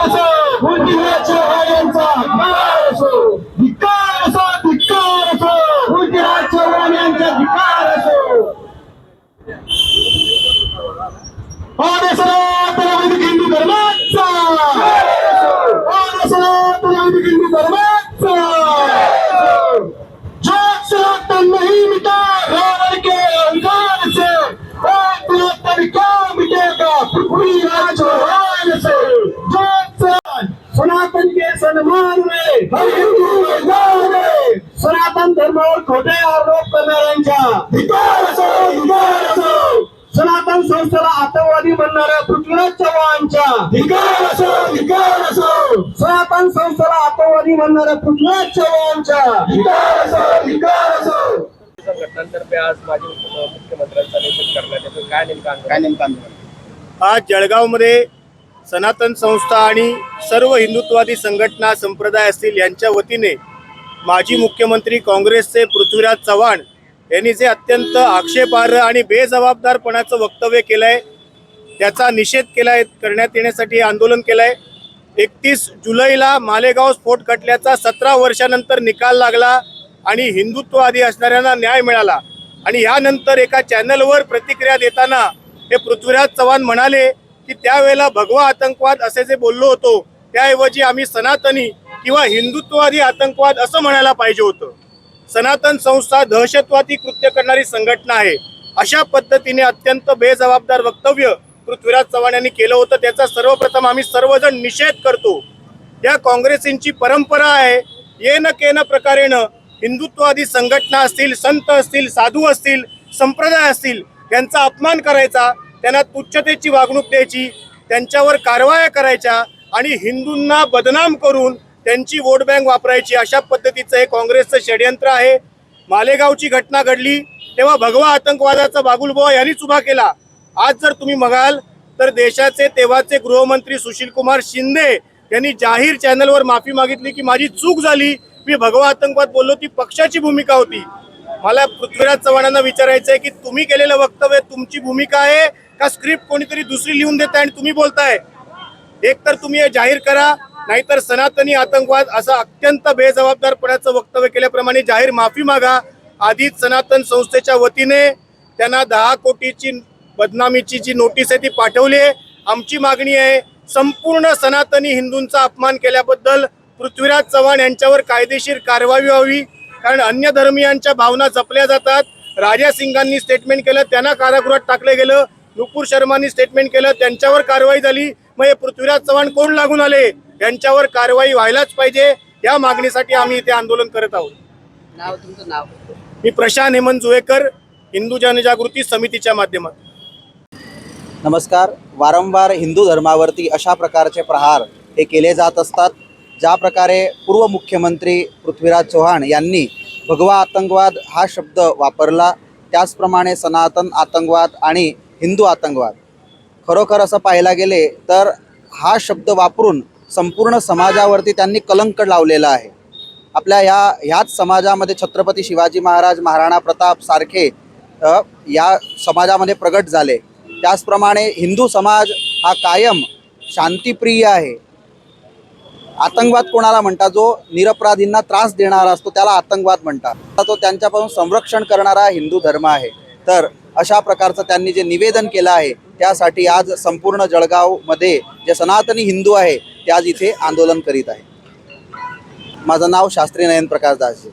महाराष्ट्र पृथ्वीराज चव्हाण यांचा धिक्कार असो धिक्कार असो धिक्कार असो पृथ्वीराज चव्हाण यांचा धिक्कार असो आणि सनातन वैदिक हिंदू धर्माचा आणि सनातन वैदिक हिंदू धर्माचा जो सनातन नहीं मिटा रावण के अंगार से वो सनातन क्या मिटेगा पृथ्वीराज चौहान से जो सनातन सनातन के सन्मान में हम हिंदू मैदान में सनातन धर्मावर खोटे आरोप करणाऱ्यांच्या सनातन संस्थेला आतंकवादी म्हणणाऱ्या पृथ्वीराज चव्हाणच्या सनातन संस्थेला आतंकवादी म्हणणाऱ्या पृथ्वीराज चव्हाणच्या घटनांतर्फे आज माजी मुख्यमंत्र्यांचा निषेध करण्यात येतो काय नेमका काय नेमकं आज आज जळगावमध्ये सनातन संस्था आणि सर्व हिंदुत्ववादी संघटना संप्रदाय असतील यांच्या वतीने माजी मुख्यमंत्री काँग्रेसचे पृथ्वीराज चव्हाण यांनी जे अत्यंत आक्षेपार्ह आणि बेजबाबदारपणाचं वक्तव्य केलं आहे त्याचा निषेध केला आहे करण्यात येण्यासाठी आंदोलन केलं आहे एकतीस जुलैला मालेगाव स्फोट खटल्याचा सतरा वर्षानंतर निकाल लागला आणि हिंदुत्ववादी असणाऱ्यांना न्याय मिळाला. आणि यानंतर एका चॅनलवर प्रतिक्रिया देताना हे पृथ्वीराज चव्हाण म्हणाले की त्यावेळेला भगवा आतंकवाद असे जे बोललो होतो त्याऐवजी आम्ही सनातनी किंवा हिंदुत्ववादी आतंकवाद असं म्हणायला पाहिजे होतं. सनातन संस्था दहशतवादी कृत्य करणारी संघटना आहे. अशा पद्धतीने अत्यंत बेजबाबदार वक्तव्य पृथ्वीराज चव्हाण यांनी केलं होतं. त्याचा सर्वप्रथम आम्ही सर्वजण निषेध करतो. या काँग्रेसींची परंपरा आहे. येन केन प्रकारेनं हिंदुत्ववादी संघटना असतील संत असतील साधू असतील संप्रदाय असतील यांचा अपमान करायचा. त्यांना तुच्छतेची वागणूक द्यायची त्यांच्यावर कारवाया करायच्या आणि हिंदूंना बदनाम करून त्यांची वोट बँक वापरायची अशा पद्धतीचं हे काँग्रेसचं षडयंत्र आहे. मालेगावची घटना घडली तेव्हा भगवा आतंकवादाचा बागुलबुवा यांनीच उभा केला. आज जर तुम्ही बघाल तर देशाचे तेव्हाचे गृहमंत्री सुशीलकुमार शिंदे यांनी जाहीर चॅनलवर माफी मागितली की माझी चूक झाली मी भगवा आतंकवाद बोललो ती पक्षाची भूमिका होती. मला पृथ्वीराज चव्हाणांना विचारायचं आहे की तुम्ही केलेलं वक्तव्य तुमची भूमिका आहे का स्क्रिप्ट कोणीतरी दुसरी लिहून देत आणि तुम्ही बोलताय? एक तर तुम्ही हे जाहीर करा नाहीतर सनातनी आतंकवाद असं अत्यंत बेजबाबदारपणाचं वक्तव्य केल्याप्रमाणे जाहीर माफी मागा. आधीच सनातन संस्थेच्या वतीने त्यांना दहा कोटीची बदनामीची जी नोटीस आहे ती पाठवली आहे. आमची मागणी आहे संपूर्ण सनातनी हिंदूंचा अपमान केल्याबद्दल पृथ्वीराज चव्हाण यांच्यावर कायदेशीर कारवाई व्हावी कारण अन्य धर्मियांच्या भावना जपल्या जातात. राजा सिंगांनी स्टेटमेंट केलं त्यांना कारागृहात टाकलं गेलं. नुपूर शर्मांनी स्टेटमेंट केलं त्यांच्यावर कारवाई झाली. मग हे पृथ्वीराज चव्हाण कोण लागून आले? यांच्यावर कारवाई व्हायलाच पाहिजे. या मागणीसाठी आम्ही इथे आंदोलन करत आहोत. नाव तुमचं नाव? मी प्रशांत हेमंत जुवेकर हिंदू जनजागृती समितीच्या माध्यमातून नमस्कार. वारंवार हिंदू धर्मावरती अशा प्रकारचे प्रहार हे केले जात असतात. ज्या प्रकारे पूर्व मुख्यमंत्री पृथ्वीराज चव्हाण यांनी भगवा आतंकवाद हा शब्द वापरला त्याचप्रमाणे सनातन आतंकवाद आणि हिंदू आतंकवाद. खरोखर असं पाहायला गेले तर हा शब्द वापरून संपूर्ण समाजावरती त्यांनी कलंक लावलेला आहे. आपल्या ह्या ह्याच समाजामध्ये छत्रपती शिवाजी महाराज महाराणा प्रताप सारखे या समाजामध्ये प्रगट झाले. त्याचप्रमाणे हिंदू समाज हा कायम शांतिप्रिय आहे. आतंकवाद कोणाला म्हणतात? जो निरपराधींना त्रास देणारा असतो त्याला आतंकवाद म्हणतात. तर तो त्यांच्यापासून संरक्षण करणारा हिंदू धर्म आहे. तर अशा प्रकारचं त्यांनी जे निवेदन केलं आहे त्यासाठी आज संपूर्ण जळगावमध्ये जे सनातनी हिंदू आहे ते आज इथे आंदोलन करीत आहे. माझं नाव शास्त्री नयन प्रकाश दासजी.